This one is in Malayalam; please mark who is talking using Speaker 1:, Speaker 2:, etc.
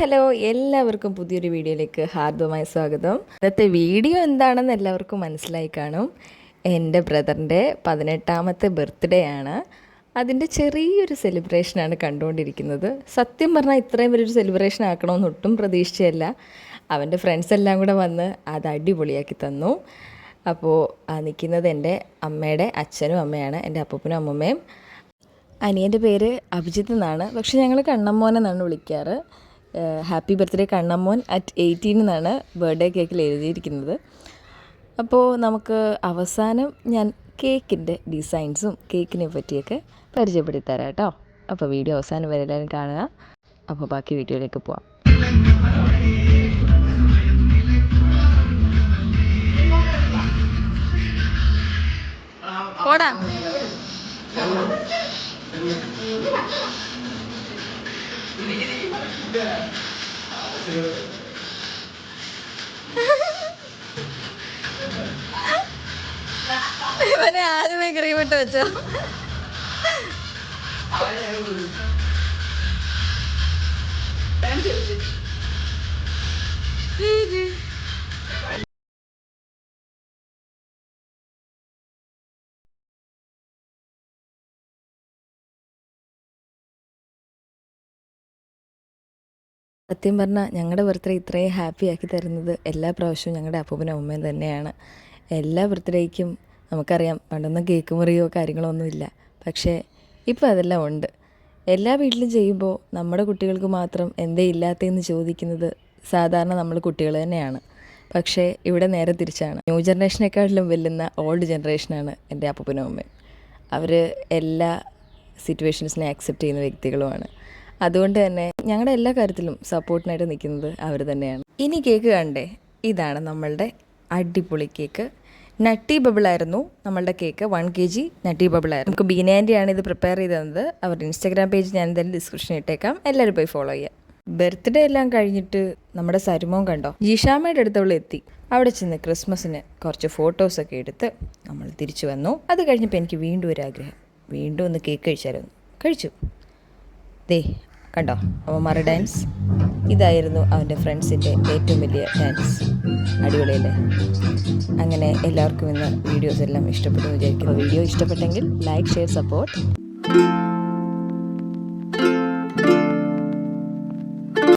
Speaker 1: ഹലോ എല്ലാവർക്കും പുതിയൊരു വീഡിയോയിലേക്ക് ഹാർദവമായ സ്വാഗതം. ഇന്നത്തെ വീഡിയോ എന്താണെന്ന് എല്ലാവർക്കും മനസ്സിലായി കാണും. എന്റെ ബ്രദറിന്റെ പതിനെട്ടാമത്തെ ബർത്ത്ഡേ ആണ്. അതിന്റെ ചെറിയൊരു സെലിബ്രേഷനാണ് കണ്ടുകൊണ്ടിരിക്കുന്നത്. സത്യം പറഞ്ഞാൽ ഇത്രയും വലിയൊരു സെലിബ്രേഷൻ ആക്കണമെന്ന് ഒട്ടും പ്രതീക്ഷിച്ചല്ല അവന്റെ ഫ്രണ്ട്സ് എല്ലാം കൂടെ വന്ന് അത് അടിപൊളിയാക്കി തന്നു. അപ്പോൾ നിൽക്കുന്നത് എന്റെ അമ്മയുടെ അച്ഛനും അമ്മയാണ് എന്റെ അപ്പൂപ്പനും അമ്മമ്മയും. അനിയന്റെ പേര് അഭിജിത്ത് എന്നാണ്. പക്ഷേ ഞങ്ങൾ കണ്ണമ്മോൻ എന്നാണ് വിളിക്കാറ്. Happy birthday Kannammon at eighteen എന്നാണ് ബർത്ത്ഡേ കേക്കിൽ എഴുതിയിരിക്കുന്നത്. അപ്പോൾ നമുക്ക് അവസാനം ഞാൻ കേക്കിന്റെ ഡിസൈൻസും കേക്കിനെ പറ്റിയൊക്കെ പരിചയപ്പെടുത്തി തരാം കേട്ടോ. അപ്പോൾ വീഡിയോ അവസാനം വരെ എല്ലാവരും കാണുക. അപ്പോൾ ബാക്കി വീഡിയോയിലേക്ക് പോവാം.
Speaker 2: പോടാ. ഇവനെ ആദ്യമേ ക്രീമിട്ട് വെച്ചോ.
Speaker 1: സത്യം പറഞ്ഞാൽ ഞങ്ങളുടെ ബർത്ത്ഡേ ഇത്രയും ഹാപ്പി ആക്കി തരുന്നത് എല്ലാ പ്രാവശ്യവും ഞങ്ങളുടെ അപ്പൂപ്പനും അമ്മയും തന്നെയാണ്. എല്ലാ ബർത്ത്ഡേക്കും നമുക്കറിയാം പണ്ടൊന്നും കേക്ക് മുറിയോ കാര്യങ്ങളോ ഒന്നുമില്ല പക്ഷേ ഇപ്പോൾ അതെല്ലാം ഉണ്ട്. എല്ലാ വീട്ടിലും ചെയ്യുമ്പോൾ നമ്മുടെ കുട്ടികൾക്ക് മാത്രം എന്തേ ഇല്ലാത്തതെന്ന് ചോദിക്കുന്നത് സാധാരണ നമ്മൾ കുട്ടികൾ തന്നെയാണ്. പക്ഷേ ഇവിടെ നേരെ തിരിച്ചാണ്. ന്യൂ ജനറേഷനെക്കാട്ടിലും വെല്ലുന്ന ഓൾഡ് ജനറേഷനാണ് എന്റെ അപ്പൂപ്പനും അമ്മയും. അവർ എല്ലാ സിറ്റുവേഷൻസിനെ ആക്സെപ്റ്റ് ചെയ്യുന്ന വ്യക്തികളുമാണ്. അതുകൊണ്ട് തന്നെ ഞങ്ങളുടെ എല്ലാ കാര്യത്തിലും സപ്പോർട്ടിനായിട്ട് നിൽക്കുന്നത് അവർ തന്നെയാണ്. ഇനി കേക്ക് കണ്ടേ? ഇതാണ് നമ്മളുടെ അടിപൊളി കേക്ക്. നട്ടി ബബിളായിരുന്നു നമ്മളുടെ cake. One K G nutty ബബിളായിരുന്നു നമുക്ക് ബീനാന്റെയാണ് ഇത് പ്രിപ്പയർ ചെയ്ത് തന്നത് അവരുടെ ഇൻസ്റ്റാഗ്രാം പേജ് ഞാൻ എന്തായാലും ഡിസ്ക്രിപ്ഷൻ ഇട്ടേക്കാം. എല്ലാവരും പോയി ഫോളോ ചെയ്യാം. ബർത്ത്ഡേ എല്ലാം കഴിഞ്ഞിട്ട് നമ്മുടെ സരുമോൻ കണ്ടോ? ജീഷാമ്മയുടെ അടുത്തവൾ എത്തി. അവിടെ ചെന്ന് ക്രിസ്മസിന് കുറച്ച് ഫോട്ടോസൊക്കെ എടുത്ത് നമ്മൾ തിരിച്ചു വന്നു. അത് കഴിഞ്ഞപ്പോൾ എനിക്ക് വീണ്ടും ഒരു ആഗ്രഹം വീണ്ടും ഒന്ന് കേക്ക് കഴിച്ചായിരുന്നു കഴിച്ചു. ദേ കണ്ടോ? അവന്മാരുടെ ഡാൻസ് ഇതായിരുന്നു അവന്റെ ഫ്രണ്ട്സിന്റെ ഏറ്റവും വലിയ ഡാൻസ് അടിപൊളിയല്ലേ? അങ്ങനെ എല്ലാവർക്കും ഇന്ന് വീഡിയോസ് എല്ലാം ഇഷ്ടപ്പെട്ടു വിചാരിക്കുന്നു. വീഡിയോ ഇഷ്ടപ്പെട്ടെങ്കിൽ ലൈക്ക് ഷെയർ സപ്പോർട്ട്